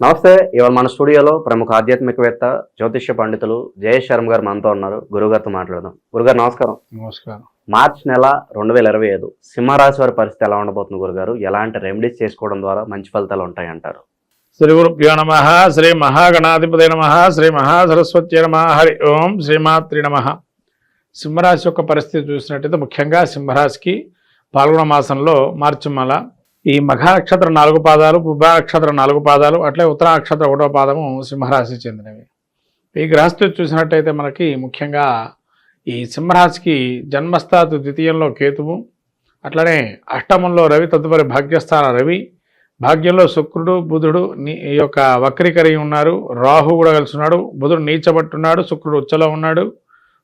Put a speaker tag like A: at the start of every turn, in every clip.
A: నమస్తే ఇవాళ మన స్టూడియోలో ప్రముఖ ఆధ్యాత్మికవేత్త జ్యోతిష్య పండితులు జయేష్ శర్మ గారు మనతో ఉన్నారు. గురుగారితో మాట్లాడదాం. గురుగారు నమస్కారం.
B: నమస్కారం.
A: మార్చ్ నెల రెండు వేల ఇరవై ఐదు సింహరాశి వారి పరిస్థితి ఎలా ఉండబోతుంది గురుగారు? ఎలాంటి రెమెడీస్ చేసుకోవడం ద్వారా మంచి ఫలితాలు ఉంటాయి అంటారు
B: శ్రీ గురుభ్యో నమ శ్రీ మహాగణాధిపతి నమ శ్రీ మహాసరస్వతి నమ హరి ఓం శ్రీమాత్రి నమ. సింహరాశి యొక్క పరిస్థితి చూసినట్టయితే ముఖ్యంగా సింహరాశికి పాల్గొన మాసంలో మార్చి నెల ఈ మఘ నక్షత్రం నాలుగు పాదాలు పుబ్బ నక్షత్రం నాలుగు పాదాలు అట్లే ఉత్తర నక్షత్రం ఒకటో పాదము సింహరాశికి చెందినవి. ఈ గ్రహస్థితి చూసినట్టయితే మనకి ముఖ్యంగా ఈ సింహరాశికి జన్మస్థాతు ద్వితీయంలో కేతువు అట్లనే అష్టమంలో రవి తదుపరి భాగ్యస్థాన రవి భాగ్యంలో శుక్రుడు బుధుడు నీ- ఈ యొక్క వక్రీకరి ఉన్నారు రాహు కూడా కలిసి ఉన్నాడు బుధుడు నీచబట్టున్నాడు శుక్రుడు ఉచ్చలో ఉన్నాడు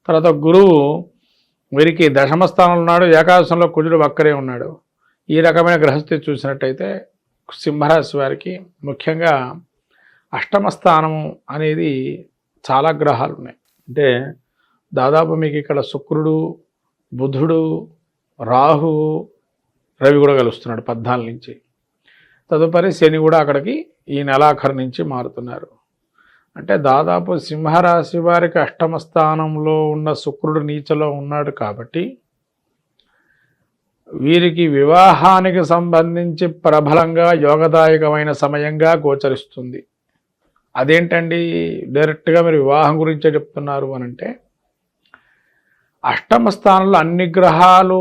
B: తర్వాత గురువు వీరికి దశమ స్థానంలో ఉన్నాడు ఏకాదశంలో కుజుడు వక్కరే ఉన్నాడు. ఈ రకమైన గ్రహస్థితి చూసినట్టయితే సింహరాశి వారికి ముఖ్యంగా అష్టమ స్థానము అనేది చాలా గ్రహాలు ఉన్నాయి. అంటే దాదాపు మీకు ఇక్కడ శుక్రుడు బుధుడు రాహు రవి కూడా కలుస్తున్నాడు పద్నాలుగు నుంచి. తదుపరి శని కూడా అక్కడికి ఈ నెలాఖరు నుంచి మారుతున్నారు. అంటే దాదాపు సింహరాశి వారికి అష్టమ స్థానంలో ఉన్న శుక్రుడు నీచలో ఉన్నాడు కాబట్టి వీరికి వివాహానికి సంబంధించి ప్రబలంగా యోగదాయకమైన సమయంగా గోచరిస్తుంది. అదేంటండి? డైరెక్ట్గా మీరు వివాహం గురించే చెప్తున్నారు అని అంటే అష్టమ స్థానంలో అన్ని గ్రహాలు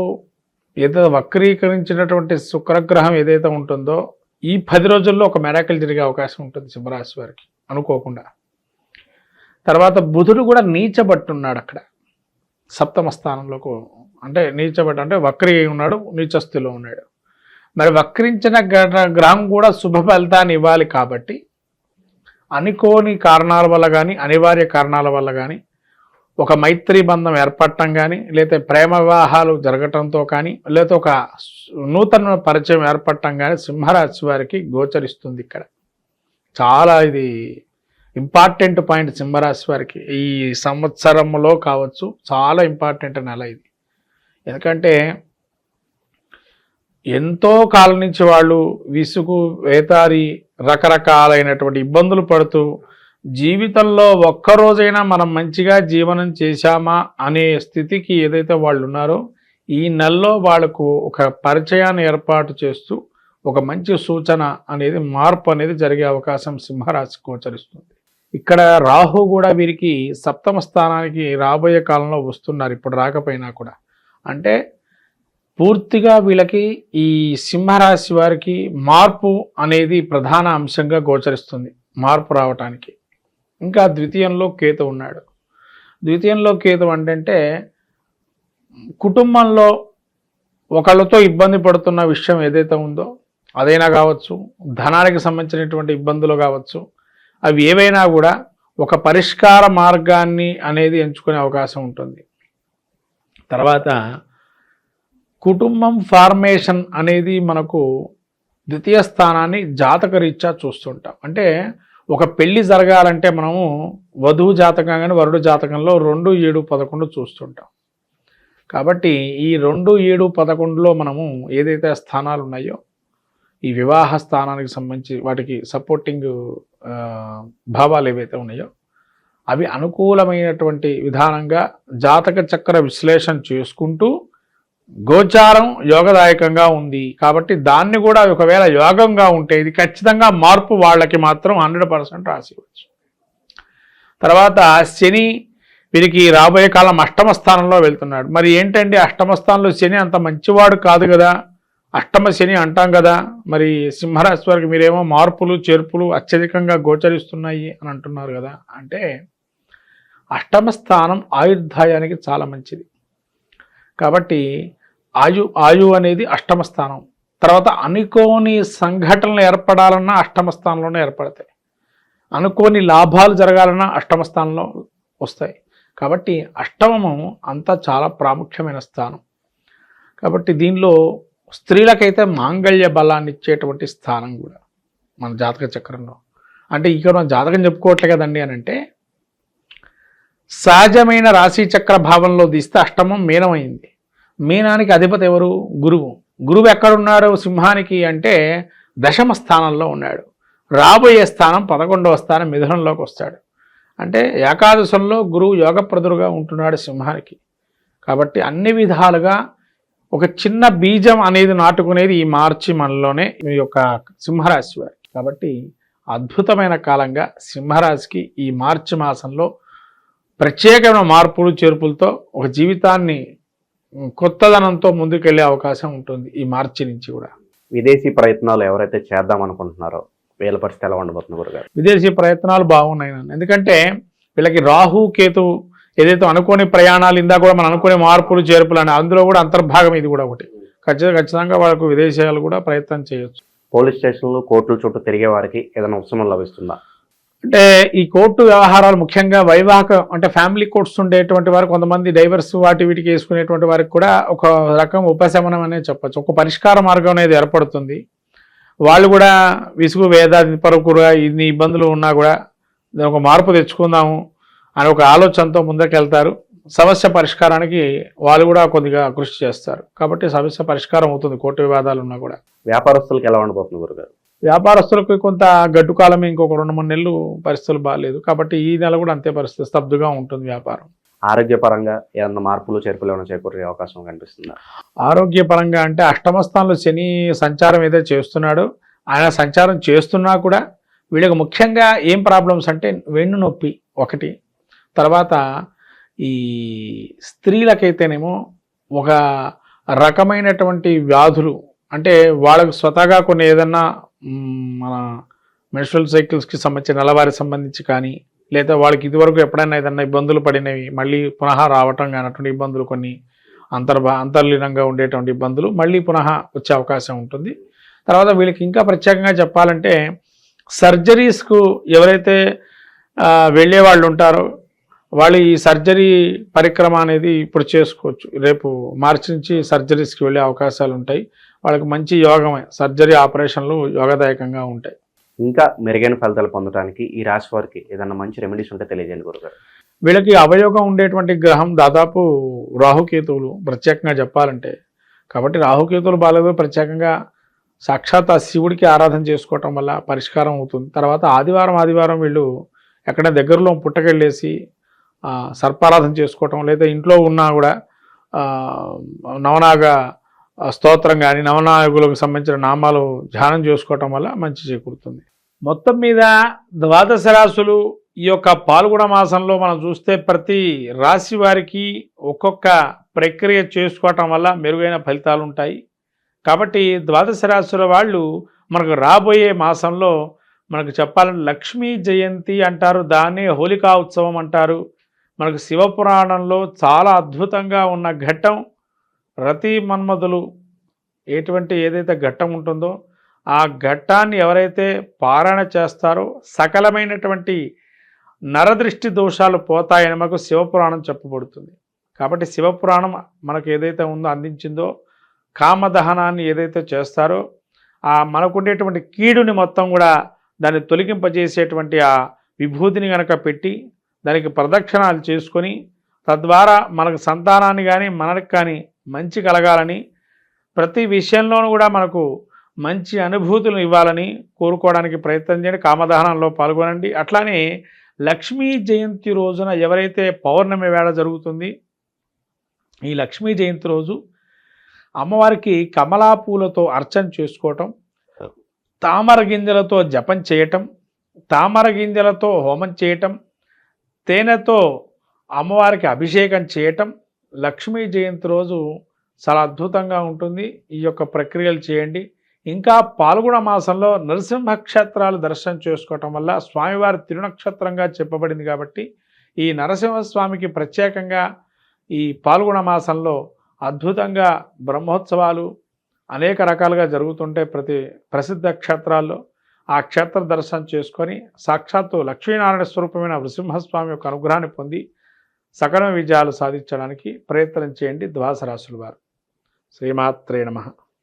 B: ఏదైతే వక్రీకరించినటువంటి శుక్రగ్రహం ఏదైతే ఉంటుందో ఈ పది రోజుల్లో ఒక మెరాకిల్ జరిగే అవకాశం ఉంటుంది సింహరాశి వారికి అనుకోకుండా. తర్వాత బుధుడు కూడా నీచబట్టున్నాడు అక్కడ సప్తమ స్థానంలోకి అంటే నీచబడ్డ అంటే వక్రి ఉన్నాడు నీచస్థిలో ఉన్నాడు. మరి వక్రించిన గ్రహం కూడా శుభ ఫలితాన్ని ఇవ్వాలి కాబట్టి అనుకోని కారణాల వల్ల కానీ అనివార్య కారణాల వల్ల కానీ ఒక మైత్రి బంధం ఏర్పడటం కానీ లేకపోతే ప్రేమ వివాహాలు జరగటంతో కానీ లేదా ఒక నూతన పరిచయం ఏర్పడటం కానీ సింహరాశి వారికి గోచరిస్తుంది ఇక్కడ. చాలా ఇది ఇంపార్టెంట్ పాయింట్ సింహరాశి వారికి. ఈ సంవత్సరంలో కావచ్చు చాలా ఇంపార్టెంట్ నెల ఇది. ఎందుకంటే ఎంతో కాలం నుంచి వాళ్ళు విసుగు వేతారి రకరకాలైనటువంటి ఇబ్బందులు పడుతూ జీవితంలో ఒక్కరోజైనా మనం మంచిగా జీవనం చేశామా అనే స్థితికి ఏదైతే వాళ్ళు ఉన్నారో ఈ నెలలో వాళ్ళకు ఒక పరిచయాన్ని ఏర్పాటు చేస్తూ ఒక మంచి సూచన అనేది మార్పు అనేది జరిగే అవకాశం సింహరాశి గోచరిస్తుంది. ఇక్కడ రాహు కూడా వీరికి సప్తమ స్థానానికి రాబోయే కాలంలో వస్తున్నారు ఇప్పుడు రాకపోయినా కూడా. అంటే పూర్తిగా వీళ్ళకి ఈ సింహరాశి వారికి మార్పు అనేది ప్రధాన అంశంగా గోచరిస్తుంది మార్పు రావటానికి. ఇంకా ద్వితీయంలో కేతు ఉన్నాడు. ద్వితీయంలో కేతు అంటే కుటుంబంలో ఒకళ్ళతో ఇబ్బంది పడుతున్న విషయం ఏదైతే ఉందో అదైనా కావచ్చు ధనానికి సంబంధించినటువంటి ఇబ్బందులు కావచ్చు అవి ఏవైనా కూడా ఒక పరిష్కార మార్గాన్ని అనేది ఎంచుకునే అవకాశం ఉంటుంది. తర్వాత కుటుంబం ఫార్మేషన్ అనేది మనకు ద్వితీయ స్థానాన్ని జాతకరీత్యా చూస్తుంటాం. అంటే ఒక పెళ్ళి జరగాలంటే మనము వధువు జాతకం కానీ వరుడు జాతకంలో రెండు ఏడు పదకొండు చూస్తుంటాం. కాబట్టి ఈ రెండు ఏడు పదకొండులో మనము ఏదైతే స్థానాలు ఉన్నాయో ఈ వివాహ స్థానానికి సంబంధించి వాటికి సపోర్టింగ్ భావాలు ఏవైతే ఉన్నాయో అవి అనుకూలమైనటువంటి విధానంగా జాతక చక్ర విశ్లేషణ చేసుకుంటూ గోచారం యోగదాయకంగా ఉంది. కాబట్టి దాన్ని కూడా ఒకవేళ యోగంగా ఉంటే ఇది ఖచ్చితంగా మార్పు వాళ్ళకి మాత్రం హండ్రెడ్ పర్సెంట్ రాసివచ్చు తర్వాత శని వీరికి రాబోయే కాలం అష్టమ స్థానంలో వెళ్తున్నాడు. మరి ఏంటండి అష్టమ స్థానంలో శని అంత మంచివాడు కాదు కదా? అష్టమ శని అంటాం కదా? మరి సింహరాశి వారికి మీరేమో మార్పులు చేర్పులు అత్యధికంగా గోచరిస్తున్నాయి అని అంటున్నారు కదా. అంటే అష్టమ స్థానం ఆయుర్దాయానికి చాలా మంచిది. కాబట్టి ఆయు ఆయు అనేది అష్టమ స్థానం తర్వాత అనుకోని సంఘటనలు ఏర్పడాలన్నా అష్టమ స్థానంలోనే ఏర్పడతాయి. అనుకోని లాభాలు జరగాలన్నా అష్టమ స్థానంలో వస్తాయి. కాబట్టి అష్టమము అంతా చాలా ప్రాముఖ్యమైన స్థానం. కాబట్టి దీనిలో స్త్రీలకైతే మాంగళ్య బలాన్ని ఇచ్చేటువంటి స్థానం కూడా మన జాతక చక్రంలో. అంటే ఇక్కడ మనం జాతకం చెప్పుకోవట్లే కదండి అని అంటే సహజమైన రాశిచక్ర భావంలో తీస్తే అష్టమం మీనమైంది. మీనానికి అధిపతి ఎవరు? గురువు. గురువు ఎక్కడున్నాడు? సింహానికి అంటే దశమ స్థానంలో ఉన్నాడు. రాబోయే స్థానం పదకొండవ స్థానం మిథునంలోకి వస్తాడు. అంటే ఏకాదశంలో గురువు యోగప్రదుడుగా ఉంటున్నాడు సింహానికి. కాబట్టి అన్ని విధాలుగా ఒక చిన్న బీజం అనేది నాటుకునేది ఈ మార్చి మనలోనే ఈ యొక్క సింహరాశి వారికి. కాబట్టి అద్భుతమైన కాలంగా సింహరాశికి ఈ మార్చి మాసంలో ప్రత్యేకమైన మార్పులు చేర్పులతో ఒక జీవితాన్ని కొత్తదనంతో ముందుకెళ్ళే అవకాశం ఉంటుంది ఈ మార్చి నుంచి కూడా.
A: విదేశీ ప్రయత్నాలు ఎవరైతే చేద్దాం అనుకుంటున్నారో వీళ్ళ పరిస్థితి ఎలా ఉండబోతుంది గురుగారు?
B: విదేశీ ప్రయత్నాలు బాగున్నాయి ఎందుకంటే వీళ్ళకి రాహు కేతు ఏదైతే అనుకోని ప్రయాణాలు ఇందా కూడా మనం అనుకునే మార్పులు చేర్పులు అని అందులో కూడా అంతర్భాగం ఇది కూడా ఒకటి. ఖచ్చితంగా ఖచ్చితంగా వాళ్ళకు విదేశాలు కూడా ప్రయత్నం చేయొచ్చు.
A: పోలీస్ స్టేషన్లు కోర్టుల చుట్టూ తిరిగే వారికి ఏదైనా ఉపశమనం లభిస్తుందా?
B: అంటే ఈ కోర్టు వ్యవహారాలు ముఖ్యంగా వైవాహక అంటే ఫ్యామిలీ కోర్ట్స్ ఉండేటువంటి వారు కొంతమంది డైవర్స్ వాటి వీటికి వేసుకునేటువంటి వారికి కూడా ఒక రకం ఉపశమనం అనేది చెప్పచ్చు. ఒక పరిష్కార మార్గం అనేది ఏర్పడుతుంది. వాళ్ళు కూడా విసుగు వేదాది పరకుడుగా ఇన్ని ఇబ్బందులు ఉన్నా కూడా దాని ఒక మార్పు తెచ్చుకుందాము అని ఒక ఆలోచనతో ముందుకెళ్తారు సమస్య పరిష్కారానికి వాళ్ళు కూడా కొద్దిగా కృషి చేస్తారు. కాబట్టి సమస్య పరిష్కారం అవుతుంది కోర్టు వివాదాలు ఉన్నా కూడా.
A: వ్యాపారస్తులకు ఎలా ఉండబోతుంది గురుగారు?
B: వ్యాపారస్తులకు కొంత గడ్డు కాలమే ఇంకొక రెండు మూడు నెలలు పరిస్థితులు బాగాలేదు కాబట్టి ఈ నెల కూడా అంతే పరిస్థితి స్తబ్దుగా ఉంటుంది వ్యాపారం.
A: ఆరోగ్యపరంగా ఏదైనా మార్పులు చేర్పులు ఏమైనా చేకూరే అవకాశం కనిపిస్తుందా?
B: ఆరోగ్యపరంగా అంటే అష్టమ స్థానంలో శని సంచారం ఏదైతే చేస్తున్నాడో. ఆయన సంచారం చేస్తున్నా కూడా వీళ్ళకి ముఖ్యంగా ఏం ప్రాబ్లమ్స్ అంటే వెన్ను నొప్పి ఒకటి. తర్వాత ఈ స్త్రీలకైతేనేమో ఒక రకమైనటువంటి వ్యాధులు అంటే వాళ్ళకు స్వతహాగా కొన్ని ఏదన్నా మన మెన్స్ట్రల్ సైకిల్స్కి సంబంధించి నెలవారి సంబంధించి కానీ లేదా వాళ్ళకి ఇదివరకు ఎప్పుడైనా ఏదన్నా ఇబ్బందులు పడినవి మళ్ళీ పునః రావటం కానటువంటి ఇబ్బందులు కొన్ని అంతర్భా అంతర్లీనంగా ఉండేటువంటి ఇబ్బందులు మళ్ళీ పునః వచ్చే అవకాశం ఉంటుంది. తర్వాత వీళ్ళకి ఇంకా ప్రత్యేకంగా చెప్పాలంటే సర్జరీస్కు ఎవరైతే వెళ్ళే వాళ్ళు ఉంటారో వాళ్ళు ఈ సర్జరీ పరిక్రమ అనేది ఇప్పుడు చేసుకోవచ్చు. రేపు మార్చి నుంచి సర్జరీస్కి వెళ్ళే అవకాశాలు ఉంటాయి. వాళ్ళకి మంచి యోగమే. సర్జరీ ఆపరేషన్లు యోగదాయకంగా ఉంటాయి.
A: ఇంకా మెరుగైన ఫలితాలు పొందడానికి ఈ రాశి వారికి ఏదైనా మంచి రెమెడీస్ ఉంటే తెలియజేయండి గురుగారు.
B: వీళ్ళకి అవయోగం ఉండేటువంటి గ్రహం దాదాపు రాహుకేతువులు. ప్రత్యేకంగా చెప్పాలంటే కాబట్టి రాహుకేతువులు బాగాలేదు ప్రత్యేకంగా సాక్షాత్ ఆ శివుడికి ఆరాధన చేసుకోవటం వల్ల పరిష్కారం అవుతుంది. తర్వాత ఆదివారం ఆదివారం వీళ్ళు ఎక్కడ దగ్గరలో పుట్టకెళ్ళేసి సర్పారాధన చేసుకోవటం లేదా ఇంట్లో ఉన్నా కూడా నవనాగ స్తోత్రం కానీ నవనాయకులకు సంబంధించిన నామాలు ధ్యానం చేసుకోవటం వల్ల మంచి చేకూరుతుంది. మొత్తం మీద ద్వాదశ రాశులు ఈ యొక్క పాల్గొన మాసంలో మనం చూస్తే ప్రతి రాశి వారికి ఒక్కొక్క ప్రక్రియ చేసుకోవటం వల్ల మెరుగైన ఫలితాలు ఉంటాయి. కాబట్టి ద్వాదశ రాశుల వాళ్ళు మనకు రాబోయే మాసంలో మనకు చెప్పాలంటే లక్ష్మీ జయంతి అంటారు దాన్నే హోలికా ఉత్సవం అంటారు. మనకు శివపురాణంలో చాలా అద్భుతంగా ఉన్న ఘట్టం రతి మన్మధులు ఎటువంటి ఏదైతే ఘట్టం ఉంటుందో ఆ ఘట్టాన్ని ఎవరైతే పారాయణ చేస్తారో సకలమైనటువంటి నరదృష్టి దోషాలు పోతాయని మనకు శివపురాణం చెప్పబడుతుంది. కాబట్టి శివపురాణం మనకు ఏదైతే ఉందో అందించిందో కామదహనాన్ని ఏదైతే చేస్తారో ఆ మనకుండేటువంటి కీడుని మొత్తం కూడా దాన్ని తొలగింపజేసేటువంటి ఆ విభూతిని కనుక పెట్టి దానికి ప్రదక్షిణాలు చేసుకొని తద్వారా మనకు సంతానాన్ని కానీ మనకు కానీ మంచి కలగాలని ప్రతి విషయంలోనూ కూడా మనకు మంచి అనుభూతులను ఇవ్వాలని కోరుకోవడానికి ప్రయత్నం చేయండి. కామదహనంలో పాల్గొనండి. అట్లానే లక్ష్మీ జయంతి రోజున ఎవరైతే పౌర్ణమి వేళ జరుగుతుంది ఈ లక్ష్మీ జయంతి రోజు అమ్మవారికి కమలా పూలతో అర్చన చేసుకోవటం తామర గింజలతో జపం చేయటం తామర గింజలతో హోమం చేయటం తేనెతో అమ్మవారికి అభిషేకం చేయటం లక్ష్మీ జయంతి రోజు చాలా అద్భుతంగా ఉంటుంది. ఈ యొక్క ప్రక్రియలు చేయండి. ఇంకా పాల్గొన మాసంలో నరసింహ క్షేత్రాలు దర్శనం చేసుకోవటం వల్ల స్వామివారి తిరునక్షత్రంగా చెప్పబడింది కాబట్టి ఈ నరసింహస్వామికి ప్రత్యేకంగా ఈ పాల్గొన మాసంలో అద్భుతంగా బ్రహ్మోత్సవాలు అనేక రకాలుగా జరుగుతుంటే ప్రతి ప్రసిద్ధ క్షేత్రాల్లో. ఆ క్షేత్ర దర్శనం చేసుకొని సాక్షాత్తు లక్ష్మీనారాయణ స్వరూపమైన నృసింహస్వామి యొక్క అనుగ్రహాన్ని పొంది సకల విజయాలు సాధించడానికి ప్రయత్నం చేయండి ద్వాసరాశుల వారు. శ్రీమాత్రే నమః.